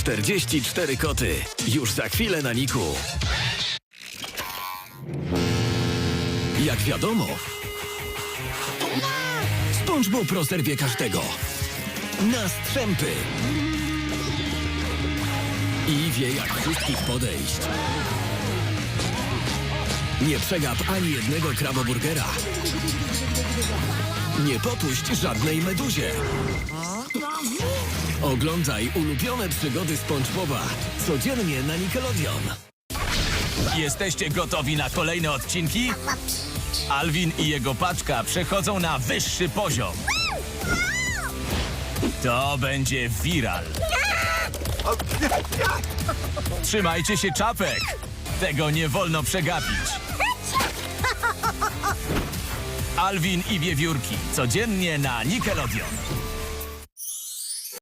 44 koty. Już za chwilę na Niku. Jak wiadomo, SpongeBob rozerwie każdego. Na strzępy. I wie jak wszystkich podejść. Nie przegap ani jednego kraboburgera. Nie popuść żadnej meduzie. Oglądaj ulubione przygody SpongeBoba codziennie na Nickelodeon. Jesteście gotowi na kolejne odcinki? Alvin i jego paczka przechodzą na wyższy poziom. To będzie viral. Trzymajcie się czapek. Tego nie wolno przegapić. Alvin i wiewiórki. Codziennie na Nickelodeon.